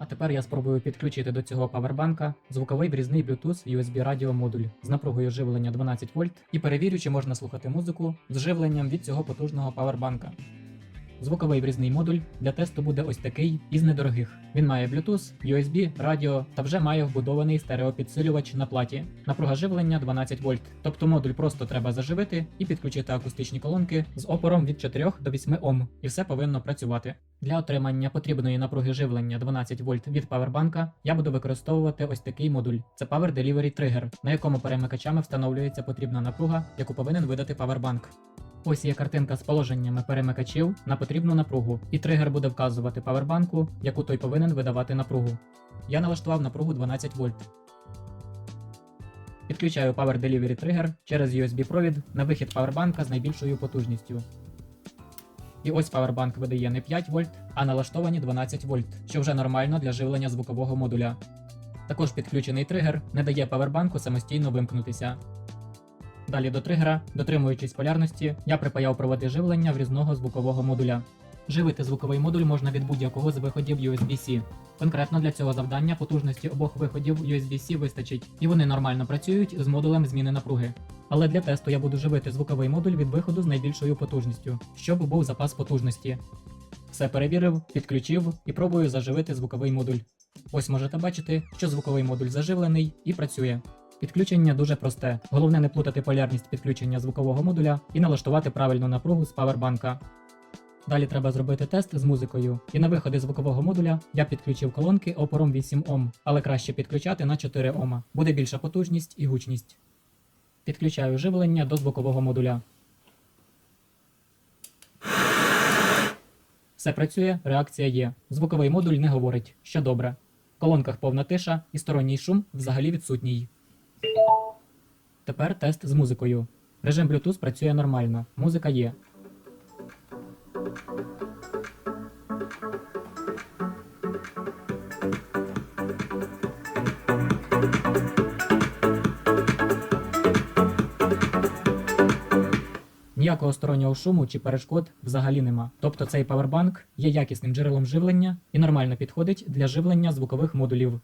А тепер я спробую підключити до цього павербанка звуковий врізний Bluetooth USB радіомодуль з напругою живлення 12 вольт і перевірю, чи можна слухати музику з живленням від цього потужного павербанка. Звуковий врізний модуль для тесту буде ось такий із недорогих. Він має Bluetooth, USB, радіо та вже має вбудований стереопідсилювач на платі. Напруга живлення 12 вольт. Тобто модуль просто треба заживити і підключити акустичні колонки з опором від 4 до 8 Ом, і все повинно працювати. Для отримання потрібної напруги живлення 12 вольт від павербанка я буду використовувати ось такий модуль. Це Power Delivery Trigger, на якому перемикачами встановлюється потрібна напруга, яку повинен видати павербанк. Ось є картинка з положеннями перемикачів на потрібну напругу, і тригер буде вказувати павербанку, яку той повинен видавати напругу. Я налаштував напругу 12 вольт. Підключаю Power Delivery Trigger через USB-провід на вихід павербанка з найбільшою потужністю. І ось павербанк видає не 5 вольт, а налаштовані 12 вольт, що вже нормально для живлення звукового модуля. Також підключений тригер не дає павербанку самостійно вимкнутися. Далі до тригера, дотримуючись полярності, я припаяв проводи живлення врізного звукового модуля. Живити звуковий модуль можна від будь-якого з виходів USB-C. Конкретно для цього завдання потужності обох виходів USB-C вистачить, і вони нормально працюють з модулем зміни напруги. Але для тесту я буду живити звуковий модуль від виходу з найбільшою потужністю, щоб був запас потужності. Все перевірив, підключив і пробую заживити звуковий модуль. Ось можете бачити, що звуковий модуль заживлений і працює. Підключення дуже просте. Головне не плутати полярність підключення звукового модуля і налаштувати правильну напругу з павербанка. Далі треба зробити тест з музикою, і на виходи звукового модуля я підключив колонки опором 8 Ом, але краще підключати на 4 Ома. Буде більша потужність і гучність. Підключаю живлення до звукового модуля. Все працює, реакція є. Звуковий модуль не говорить, що добре. В колонках повна тиша і сторонній шум взагалі відсутній. Тепер тест з музикою. Режим Bluetooth працює нормально, музика є. Ніякого стороннього шуму чи перешкод взагалі нема. Тобто цей павербанк є якісним джерелом живлення і нормально підходить для живлення звукових модулів.